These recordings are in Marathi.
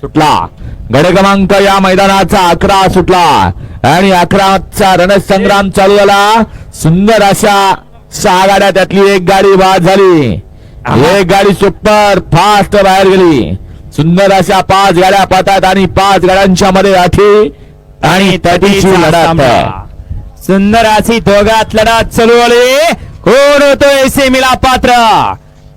सुटला. गड क्रमांक या मैदानाचा अकरा सुटला. आणि अकराचा रणसंग्राम चालू झाला. सुंदर अशा सहा गाड्या त्यातली एक गाडी बाद झाली. एक गाडी सुपर फास्ट बाहेर गेली. सुंदर अशा पाच गाड्या पाहतात आणि पाच गाड्यांच्या मध्ये अठी आणि तटीची लढत. सुंदर अशी दोघात लढत चालू आली कोण होतोय सेमीला पात्र.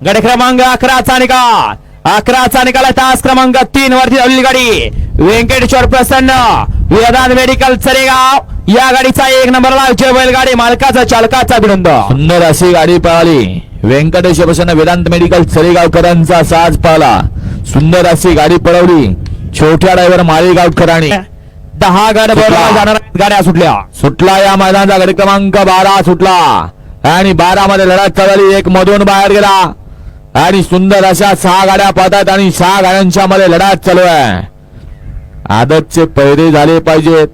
गड क्रमांक अकराचा निकाल. अकराचा निकाल तास क्रमांक तीन वरती धावलेली गाडी. व्यंकटेश्वर प्रसन्न. वेदांत मेडिकल चरेगाव. या गाडीचा एक नंबरला विजय बैलगाडी. मालकाचा चालकाचा अभिनंदन. सुंदर अशी गाडी पळाली व्यंकटेश प्रसन्न वेदांत मेडिकल सरेगावकरांचा साज पळाला सुंदर अशी गाडी पळवली. छोट्या ड्रायव्हर माळेगावकरांनी दहा गाड्या बरोबर जाणार गाड्या सुटल्या. सुटला या मैदानाचा गडी क्रमांक बारा सुटला. आणि बारा मध्ये लढत चालली. एक मधून बाहेर गेला. आणि सुंदर अशा सहा गाड्या पाहतात आणि सहा गाड्यांच्या मध्ये लढात चालू आहे. आदतचे पैरे झाले पाहिजेत.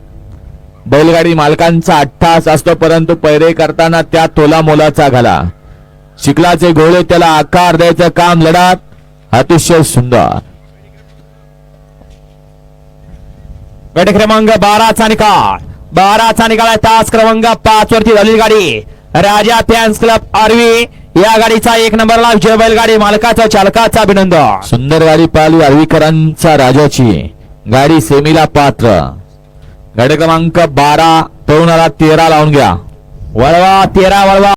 बैलगाडी मालकांचा अठ्ठास असतो परंतु पैरे करताना त्या तोला मोलाचा घाला. शिकलाचे घोडे त्याला आकार द्यायचं काम लढात. अतिशय सुंदर. गट क्रमांक बाराचा निकाल. बाराचा निकाल आहे. तास क्रमांक पाच वरती झालेली गाडी. Raja fans club RV. या गाडीचा एक नंबरला विजय बैलगाडी मालकाचा चालकाचा अभिनंदन. सुंदर गाडी पाहिली अरवीकरांचा राजाची. गाडी सेमीला पात्र. गाडी क्रमांक बारा तरुणाला तेरा लावून घ्या. वळवा तेरा वळवा.